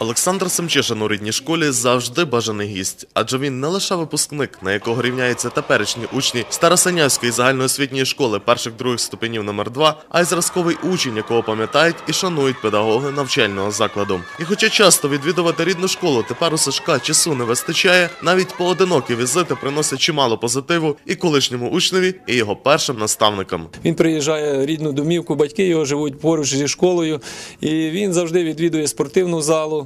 Олександр Семчишин у рідній школі завжди бажаний гість, адже він не лише випускник, на якого рівняються теперішні учні Старосинявської загальноосвітньої школи перших других ступенів номер 2 а й зразковий учень, якого пам'ятають і шанують педагоги навчального закладу. І хоча часто відвідувати рідну школу тепер у Сашка часу не вистачає, навіть поодинокі візити приносять чимало позитиву і колишньому учневі, і його першим наставникам. Він приїжджає в рідну домівку, батьки його живуть поруч зі школою, і він завжди відвідує спортивну залу.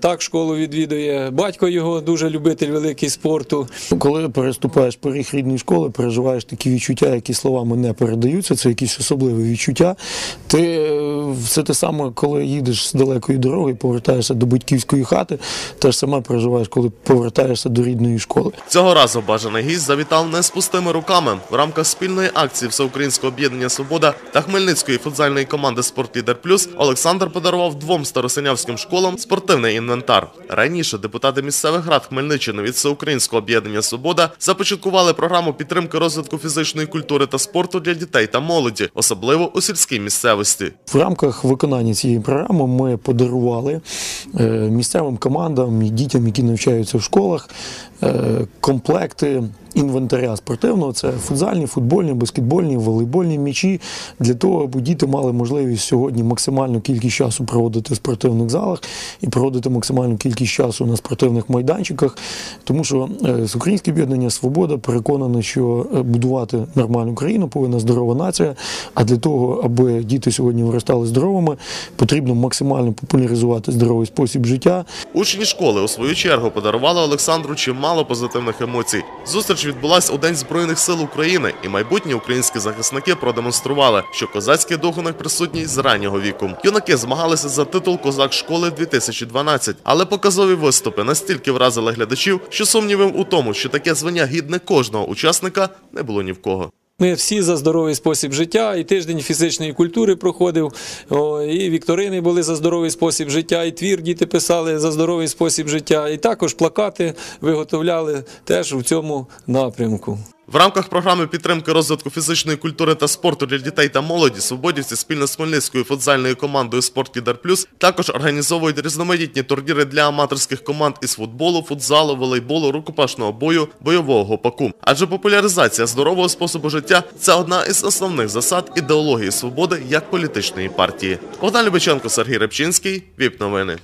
Так школу відвідує. Батько його дуже любитель великий спорту. Коли переступаєш поріг рідної школи, переживаєш такі відчуття, які словами не передаються, це якісь особливі відчуття. Ти е, все те саме, коли їдеш з далекої дороги, повертаєшся до батьківської хати, те ж саме переживаєш, коли повертаєшся до рідної школи. Цього разу бажаний гість завітав не з пустими руками. В рамках спільної акції Всеукраїнського об'єднання Свобода та Хмельницької футзальної команди «Спортлідер Плюс» Олександр подарував двом старосинявським школам спортивний інвентар. Раніше депутати місцевих рад Хмельниччини від Всеукраїнського об'єднання Свобода започаткували програму підтримки розвитку фізичної культури та спорту для дітей та молоді, особливо у сільській місцевості. В рамках виконання цієї програми ми подарували е, місцевим командам і дітям, які навчаються в школах, е, комплекти інвентаря спортивного. Це футзальні, футбольні, баскетбольні, волейбольні м'ячі для того, аби діти мали можливість сьогодні максимальну кількість часу проводити в спортивних залах і проводити максимальну кількість часу на спортивних майданчиках. Тому що е, Українське об'єднання Свобода переконане, що е, будувати нормальну країну повинна здорова нація. А для того, аби діти сьогодні виростали здоровими, потрібно максимально популяризувати здоровий спосіб життя. Учні школи у свою чергу подарували Олександру чимало позитивних емоцій. Зустріч відбулась у День Збройних сил України, і майбутні українські захисники продемонстрували, що козацький дух у них присутній з раннього віку. Юнаки змагалися за титул Козак школи 2012, але показові виступи настільки вразили глядачів, що сумнівів у тому, що таке звання гідне кожного учасника, не було ні в кого. Ми всі за здоровий спосіб життя, і тиждень фізичної культури проходив, і вікторини були за здоровий спосіб життя, і твір діти писали за здоровий спосіб життя, і також плакати виготовляли теж у цьому напрямку. В рамках програми підтримки розвитку фізичної культури та спорту для дітей та молоді свободівці спільно з Хмельницькою футзальною командою «Спортлідер Плюс» також організовують різноманітні турніри для аматорських команд із футболу, футзалу, волейболу, рукопашного бою, бойового гопаку. Адже популяризація здорового способу життя це одна із основних засад ідеології свободи як політичної партії. Богдан Любиченко, Сергій Репчинський, ВІП новини.